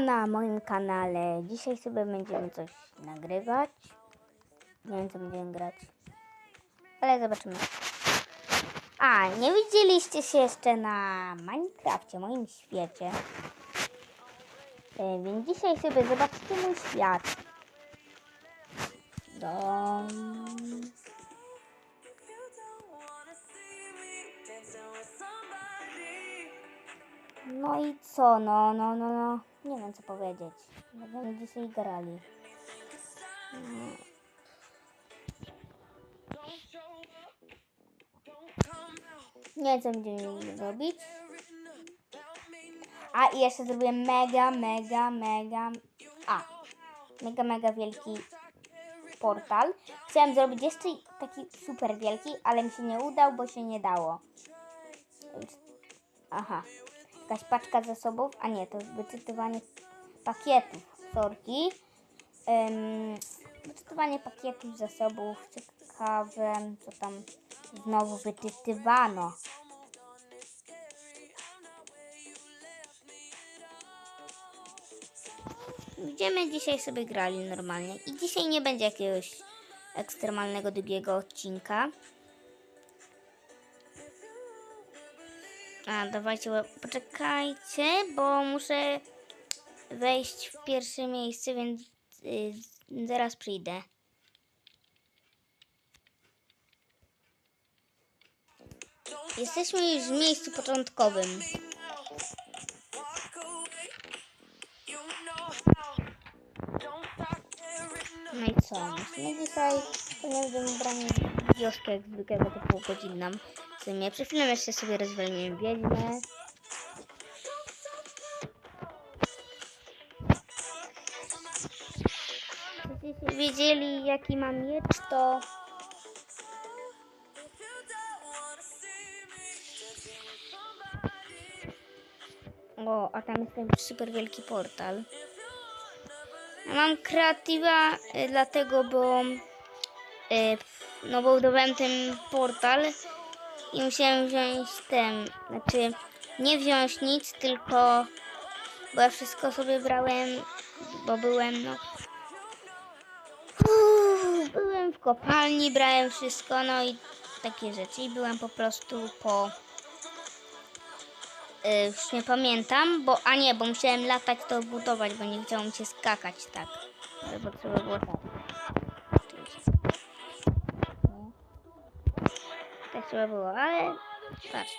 Na moim kanale. Dzisiaj sobie będziemy coś nagrywać. Nie wiem co będziemy grać. Ale zobaczymy. A, nie widzieliście się jeszcze na Minecrafcie, moim świecie. E, Więc dzisiaj sobie zobaczycie mój świat. Dom. No i co? No, no, no, no. Nie wiem co powiedzieć. Będziemy dzisiaj grali. Nie wiem co będziemy robić. A i jeszcze zrobię mega, mega, mega. A. Mega, mega wielki portal. Chciałem zrobić jeszcze taki super wielki, ale mi się nie udał, bo się nie dało. Aha. Jakaś paczka zasobów, a nie, to wyczytywanie pakietów. Sorki. Ym, wyczytywanie pakietów zasobów. Ciekawe, co tam znowu wyczytywano. Będziemy dzisiaj sobie grali normalnie. I dzisiaj nie będzie jakiegoś ekstremalnego długiego odcinka. A, dawajcie, poczekajcie, bo muszę wejść w pierwsze miejsce, więc y, zaraz przyjdę. Jesteśmy już w miejscu początkowym. No i co? Musimy dzisiaj, ponieważ brani wioskę jak zwykłego to półgodzinną. W sumie przed chwilą jeszcze sobie rozwalimy wiedźmę. Gdybyście wiedzieli jaki mam miecz, to... O, a tam jest ten super wielki portal. Ja mam kreatywa y, dlatego, bo y, no bo budowałem ten portal i musiałem wziąć ten, znaczy nie wziąć nic, tylko bo ja wszystko sobie brałem, bo byłem no byłem w kopalni, brałem wszystko, no i takie rzeczy i byłem po prostu po y, już nie pamiętam, bo a nie, bo musiałem latać to budować, bo nie chciało mi się skakać tak. Albo trzeba było tak. Trzeba było, ale patrzcie.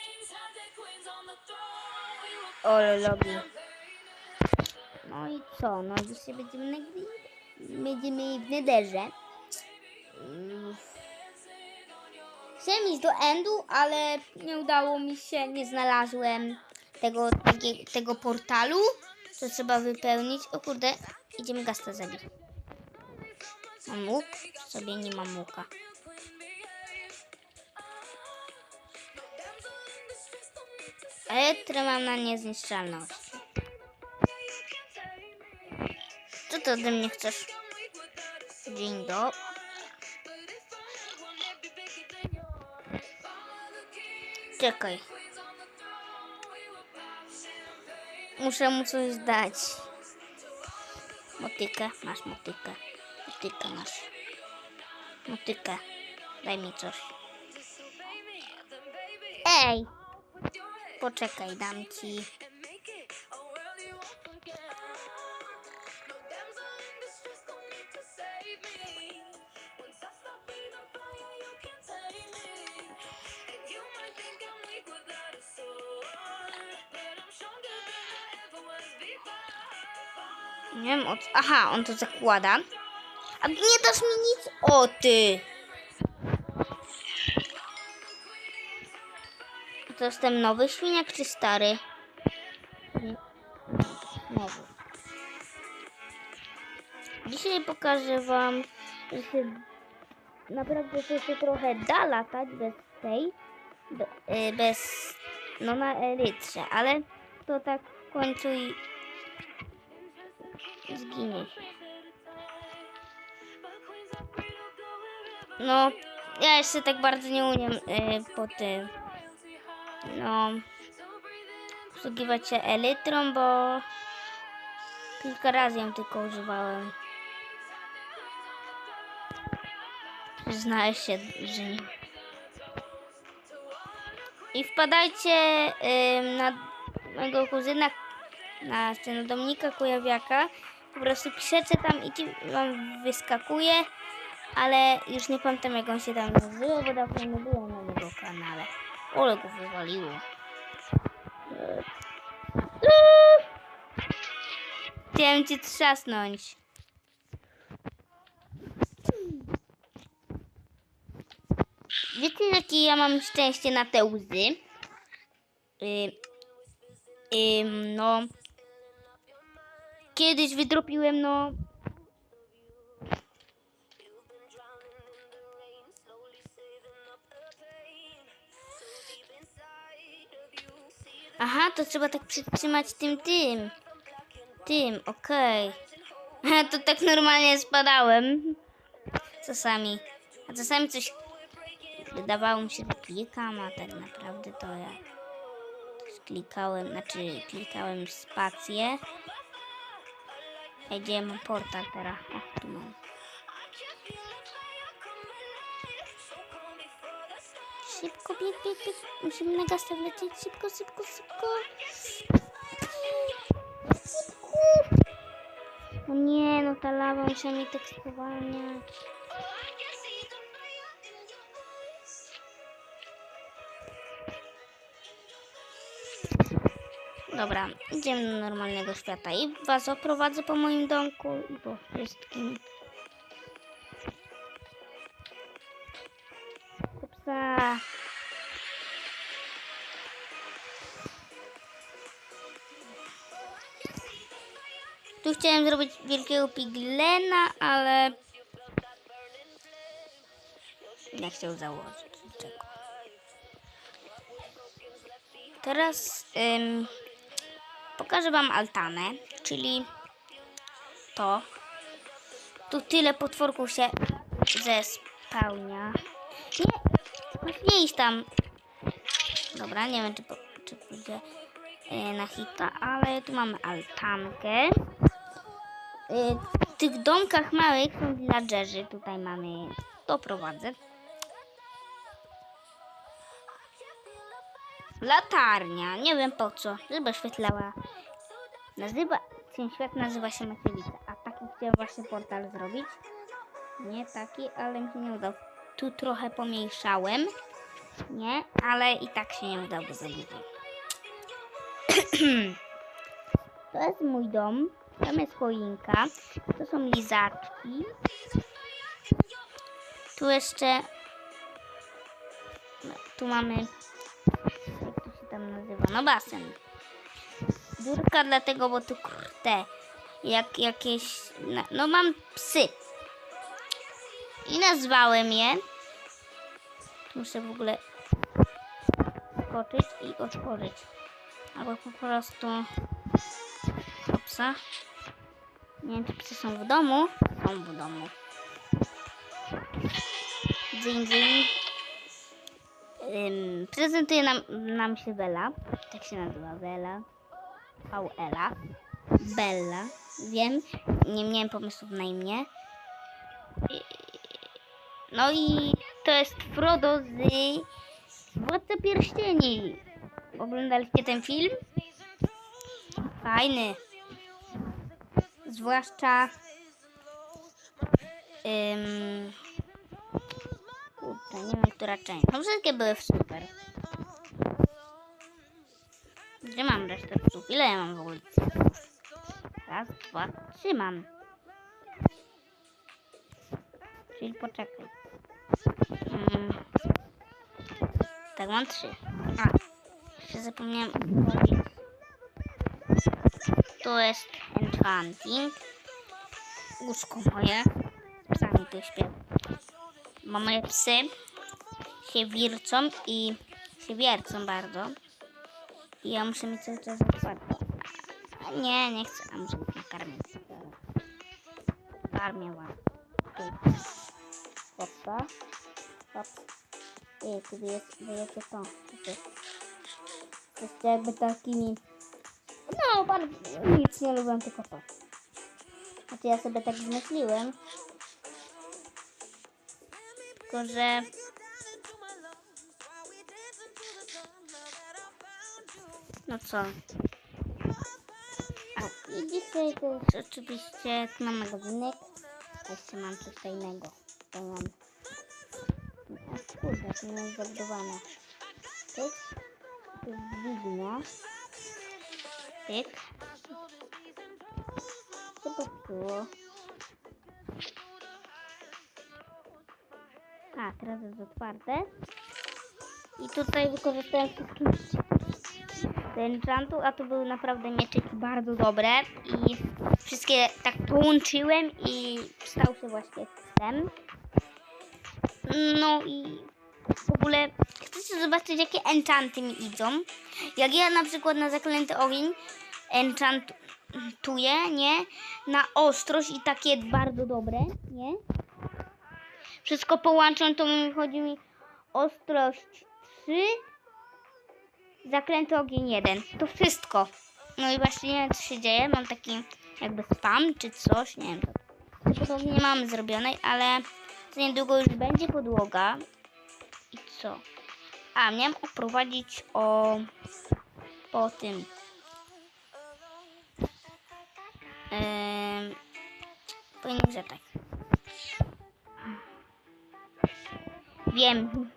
Ole logi. No i co? No dzisiaj będziemy nagry... Będziemy w nederze. Chciałem iść do endu, ale nie udało mi się, nie znalazłem tego, tego portalu, co trzeba wypełnić. O kurde, idziemy gasta zabić. Mam łuk? Sobie nie mam łuka? Ale mam na niezniszczalność. Co ty ode mnie chcesz? Dzień dobry. Czekaj. Muszę mu coś dać. Motykę, masz motykę. Motykę masz. Motykę. Daj mi coś. Ej! Poczekaj, dam ci. Nie wiem o co. Aha, on to zakłada. A nie dasz mi nic. O ty! To jest ten nowy świniak czy stary? Nowy. Dzisiaj pokażę wam, naprawdę że się trochę da latać bez tej, y, bez, no na elytrze, ale to tak w końcu i zginie się. No, ja jeszcze tak bardzo nie umiem y, po tym, no, posługiwać się elytrą, bo Kilka razy ją tylko używałem. Przyznaję się, że nie. I wpadajcie ym, na mojego kuzyna, na ten Dominika Kujawiaka. Po prostu piszecie tam i ci wam wyskakuje, ale już nie pamiętam jak on się tam nazywa, bo dawno nie kanale. Ole go wywaliło. Chciałem cię trzasnąć. Wiecie, jakie ja mam szczęście na te łzy? Y, ym, no. Kiedyś wydropiłem, no. To trzeba tak przytrzymać tym, tym. Tym, okej. To tak normalnie spadałem. Czasami. A czasami coś wydawało mi się, że klikam, a tak naprawdę to ja klikałem, znaczy klikałem spację. Ej, gdzie ja mam portal teraz? O, tu mam. Szybko, bieg, bieg, bieg. Musimy na gaz lecieć. Szybko, szybko, szybko. Szybko. No nie, no ta lawa musi mi tak spowalniać. Dobra, idziemy do normalnego świata i was oprowadzę po moim domku i po wszystkim. Tu chciałem zrobić wielkiego piglena, ale nie chciał założyć niczego. Teraz ym, pokażę Wam altanę, czyli to. Tu tyle potworków się zespełnia. Nie, iść tam. Dobra, nie wiem czy, po, czy e, na hita, ale tu mamy altankę. E, w tych domkach małych są villagerzy. Tutaj mamy, doprowadzę. Latarnia, nie wiem po co, żeby oświetlała. Nazywa, ten świat nazywa się Maciewica, a taki chciałem właśnie portal zrobić. Nie taki, ale mi się nie udał. Tu trochę pomniejszałem, nie, ale i tak się nie udało zrobić. To jest mój dom, tam jest choinka, to są lizaczki. Tu jeszcze, no, tu mamy jak to się tam nazywa? No basen. Dziurka dlatego, bo tu kurde, jak jakieś, no mam psy. I nazwałem je. Muszę w ogóle skoczyć i otworzyć. Albo po prostu psa. Nie wiem, czy psy są w domu. Są w domu. Dzień, dzień. Ym, prezentuje nam, nam się Bella. Tak się nazywa Bella. VLA. Bella. Wiem, nie miałem pomysłów na imię. No i to jest Frodo z Władca Pierścieni. Oglądaliście ten film? Fajny. Zwłaszcza ym, Kurde, nie wiem, która część. No wszystkie były super. Gdzie mam resztę psów? Ile ja mam w ogóle? Raz, dwa, trzy mam. Czyli poczekaj. Mm. Tak, mam trzy. A, jeszcze zapomniałem. To jest enchanting. Łóżko moje. Z Psami tu śpię. Moje psy się wircą i się wiercą bardzo. I ja muszę mieć cały czas otwarte. Nie, nie chcę, a muszę nakarmić. Karmię wam. Tu. Hops. Ej, tu jest, to. Tu. Jesteście jakby takimi... No, bardzo nic nie lubię, tylko to. Znaczy ja sobie tak zmyśliłem. Tylko, że... No co? A, i dzisiaj to jest oczywiście mam magazynek. Jeszcze mam coś tajnego. To mam... A kurde, to mam zabudowane. Tyk. To jest dźwignia. Tyk. Co popsuło? A, teraz jest otwarte. I tutaj wykorzystałem wszystkie te enchantu, a to były naprawdę mieczyki bardzo dobre i wszystkie tak połączyłem i stał się właśnie ten. No i w ogóle chcecie zobaczyć jakie enchanty mi idą. Jak ja na przykład na zaklęty ogień enchantuję, nie? Na ostrość i takie bardzo dobre, nie? Wszystko połączą, to mi chodzi mi ostrość 3 Zaklęty ogień 1. To wszystko. No i właśnie nie wiem co się dzieje. Mam taki jakby spam czy coś. Nie wiem. To podobnie nie mamy zrobionej, ale niedługo już będzie podłoga. Co? A, miałem oprowadzić o po tym. Ehm, powinien, że tak. Wiem,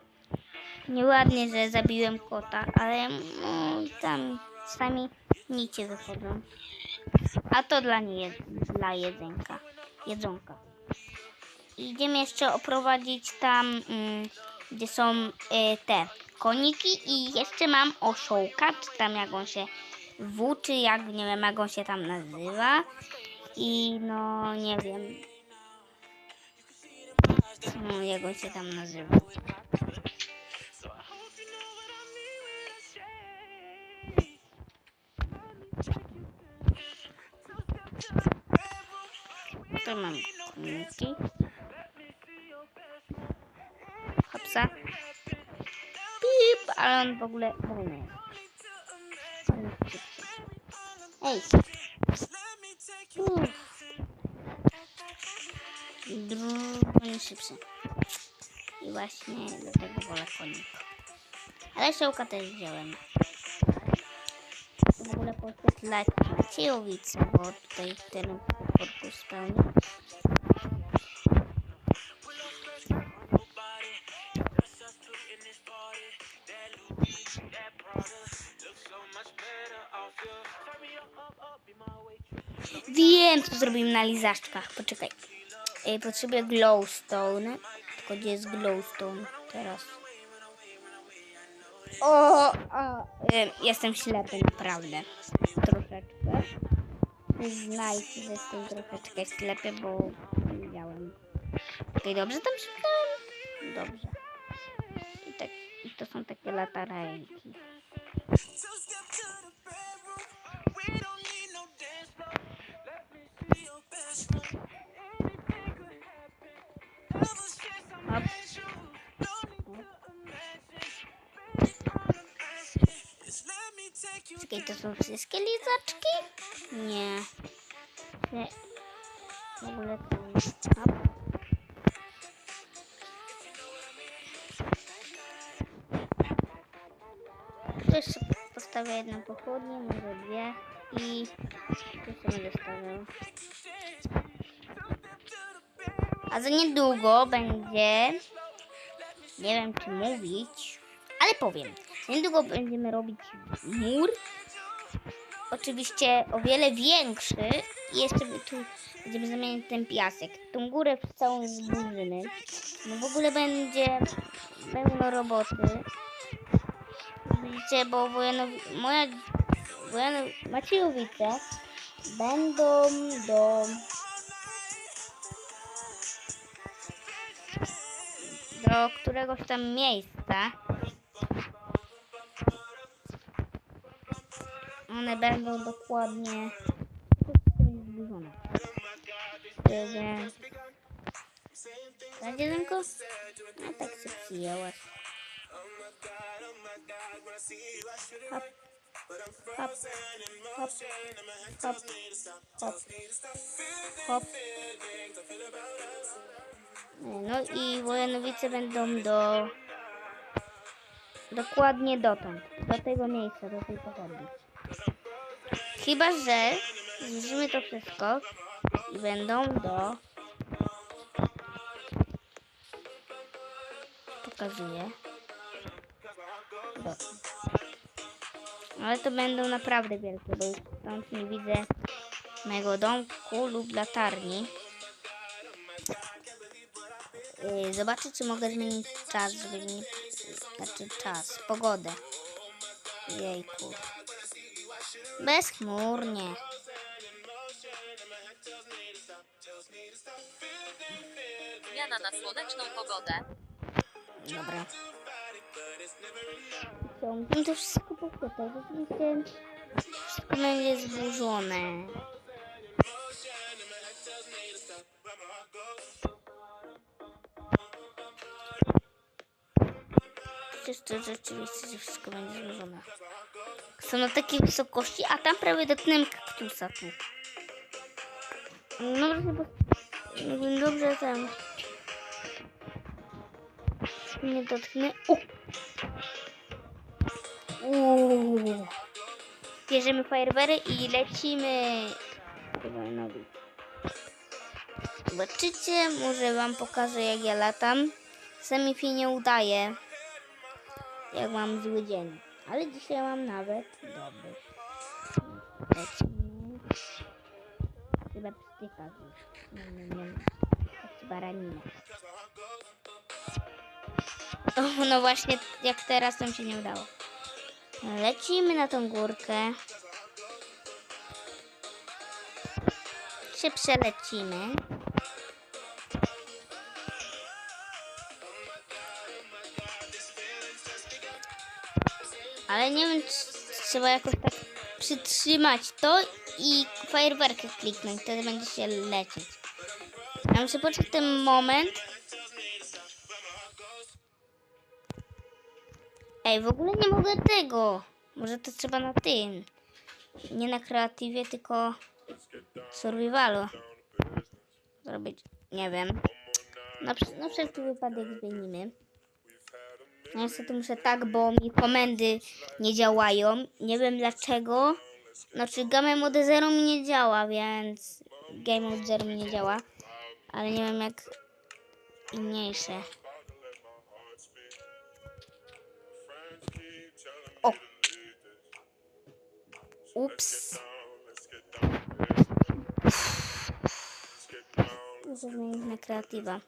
Nieładnie, że zabiłem kota, ale no, tam sami nicie wychodzą. A to dla nie dla jedzenka. Jedzonka. Idziemy jeszcze oprowadzić tam, mm, gdzie są y, te koniki i jeszcze mam oszołka, czy tam jak on się włóczy, jak nie wiem jak on się tam nazywa. I no nie wiem. No, jak on się tam nazywa. To mam koniki. Hopsa. Pip, ale on w ogóle wolny. Ej. Drugi szybszy. I właśnie dlatego wolę konika. Ale szołka też wziąłem. W ogóle podkreślać Maciejowice, bo tutaj ten korpus spełni. Zrobimy na lizaczkach. Poczekaj. Ej, potrzebuję glowstone. Tylko gdzie jest glowstone teraz? O, o y, jestem ślepy naprawdę. Troszeczkę. Znajdź, że jestem troszeczkę ślepy, bo nie widziałem. Okej, dobrze tam szukałem? Dobrze. I, tak, I to są takie latarejki. Czekaj, to są wszystkie lizaczki? Nie. Nie. W ogóle to... Hop. Tu jeszcze postawię jedną pochodnię, może dwie i tu sobie zostawię. A za niedługo będzie, nie wiem czy mówić, ale powiem. Niedługo będziemy robić mur. Oczywiście o wiele większy. I jeszcze tu będziemy zamieniać ten piasek. Tą górę w całą zburzymy. No w ogóle będzie pełno roboty. Widzicie, bo wojenowi, moja wojeno, Maciejowice będą do do któregoś tam miejsca. One będą dokładnie. Żeby... Tak, jedynko? No tak się przyjęłaś. Hop. hop, hop, hop, hop, hop. No i Wojanowice będą do... Dokładnie dotąd. Do tego miejsca, do tej pochodni. Chyba, że zniżymy to wszystko i będą do... Pokazuję. Dotąd. Ale to będą naprawdę wielkie, bo już stąd nie widzę mojego domku lub latarni. Yy, Zobaczę, czy mogę zmienić czas, żeby. Znaczy czas, pogodę. Jejku. Bezchmurnie. Zmiana na słoneczną pogodę. Dobra. Ciągnę to wszystko po tutaj. Rzeczywiście wszystko będzie zburzone. Przecież to rzeczywiście, że wszystko będzie zburzone. Są na takiej wysokości, a tam prawie dotknąłem kaktusa tu. No bo... Jakbym dobrze tam... Nie dotknę. Uuu. Bierzemy fajerwery i lecimy. Chyba. Zobaczycie, może wam pokażę jak ja latam. Czasami mi się nie udaje. Jak mam zły dzień. Ale dzisiaj mam nawet dobry. Chyba pstyka. Nie, nie, nie. Baranina. O, no właśnie, jak teraz to mi się nie udało. Lecimy na tą górkę. Się przelecimy. Ale nie wiem, trzeba jakoś tak przytrzymać to i fajerwerkę kliknąć, wtedy będzie się lecieć. Ja muszę poczuć ten moment. Ej, w ogóle nie mogę tego. Może to trzeba na tym. Nie na kreatywie, tylko survivalu. Zrobić. Nie wiem. Na, na wszelki wypadek zmienimy. Niestety muszę tak, bo mi komendy nie działają. Nie wiem dlaczego. Znaczy Game Mode Zero mi nie działa, więc Game Mode Zero mi nie działa. Ale nie wiem jak inniejsze. O! Ups. Zmienić na kreatywa.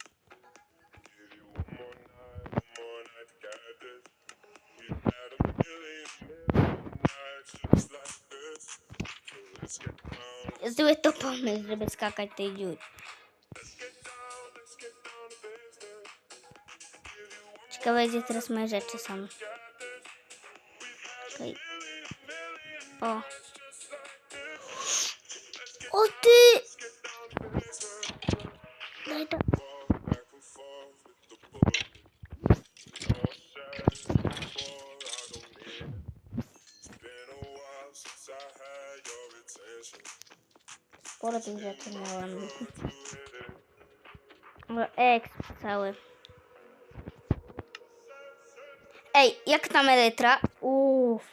Zły to pomysł, żeby skakać tej dziury. Ciekawe, gdzie teraz moje rzeczy są. Okej. O. O Sporo tych rzeczy miałem. O, Exp cały. Ej, jak tam Elytra? Uff.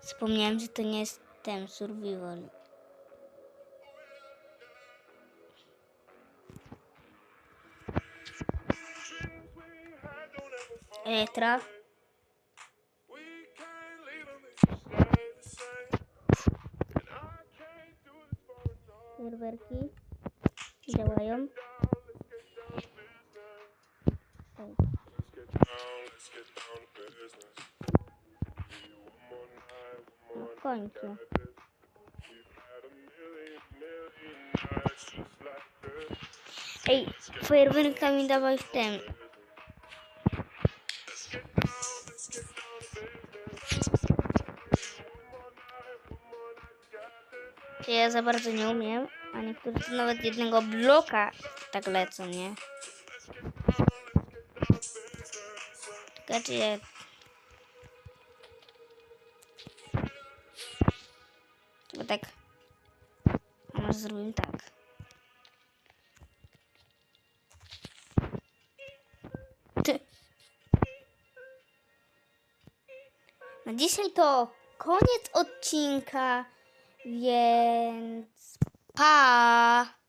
Wspomniałem, że to nie jest ten survival. Elytra. Serwerki działają. Ej. No w końcu. Ej, dawaj w. Czy ja za bardzo nie umiem, a niektórzy nawet jednego bloka tak lecą, nie? Czekajcie, tak. A może zrobimy tak. Na dzisiaj to koniec odcinka, więc 怕啊！